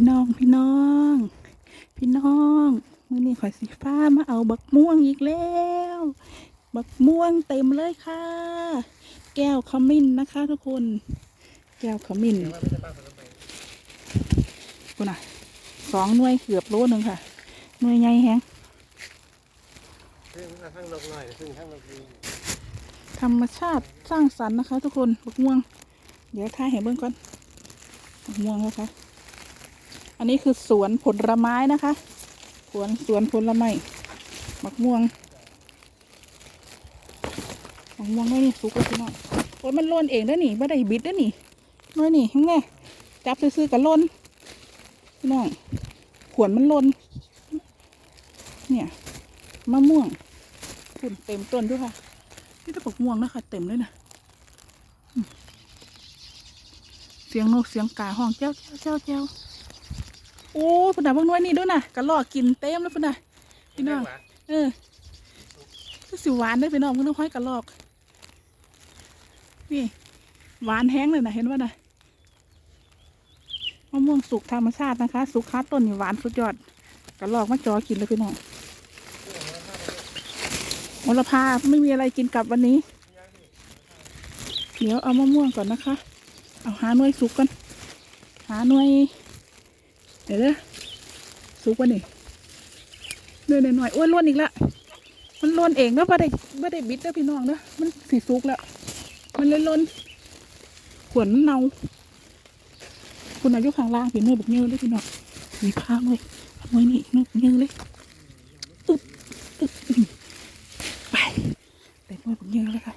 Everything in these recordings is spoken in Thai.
พี่น้องพี่น้อง พี่น้องมื้อนี้ข่อยสีฟ้ามาเอาบักม่วงอีกแล้ว บักม่วงเต็มเลยค่ะ แก้วขมิ้นนะคะ ทุกคน แก้วขมิ้นคุณน่ะสองหน่วยเกือบโลหนึ่งค่ะหน่วยใหญ่แฮงซึ่งข้างลกหน่อยซึ่งข้างธรรมชาติสร้างสรรค์นะคะ ทุกคนบักม่วง เดี๋ยวถ่ายให้เบิ่งก่อนบักม่วงนะคะ อันนี้คือสวนผลไม้นะคะสวนสวนผลไม้บักม่วงบักม่วงน้อยนี่สุกแล้วพี่น้องโอ้ยมันล่นเองได้อนี่ไม่ได้บิดได้อนี่น้อยนี่เห็นจับซื้อๆกับล่นพี่น้องขวนมันล่นเนี่ยมะม่วงฝุ่นเต็มต้นด้วยค่ะนี่ตะปกม่วงนะคะเต็มเลยนะเสียงนกเสียงกาห้องเจ้าเจ้าเจ้าเจ้า โอ้พุ่นน่ะเบางน้อยนี่ด้วยนะกระลอกกินเต็มแล้วพุ่นน่ะพี่น้องเออคือสิหวานได้อพี่น้องเพิ่งต้องห้อยกระลอก นี่ หวานแห้งเลยนะเห็นว่านะมะม่วงสุกธรรมชาตินะคะ สุกค้าต้นนี่หวานสุดยอดกระลอกมาจอกินเลยพี่น้องโหระพาไม่มีอะไรกินกลับวันนี้ เดี๋ยวเอามะม่วงก่อนนะคะ เอาหาหน่วยสุกก่อนหาหน่วย เดี๋ยวเด้อสุกวะนี่เนื่อยหน่อยอ้ยล้วนอีกละมันล้นเองแล้วไม่ได้ไม่ได้บิดแล้วพี่น้องเนอะมันสีสุกแล้วมันเลยล้นขวนเนาคุณอายุข้างล่างพี่เนื้อบุกเนื้อเลยพี่น้องมีข้างเลยเอาไว้นี่เนื้อเนื้อเลยอึบอึบไปแต่เนื้อบุกเนื้อเลยค่ะ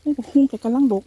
เนื้อบุกหุ้งกับกำลังดก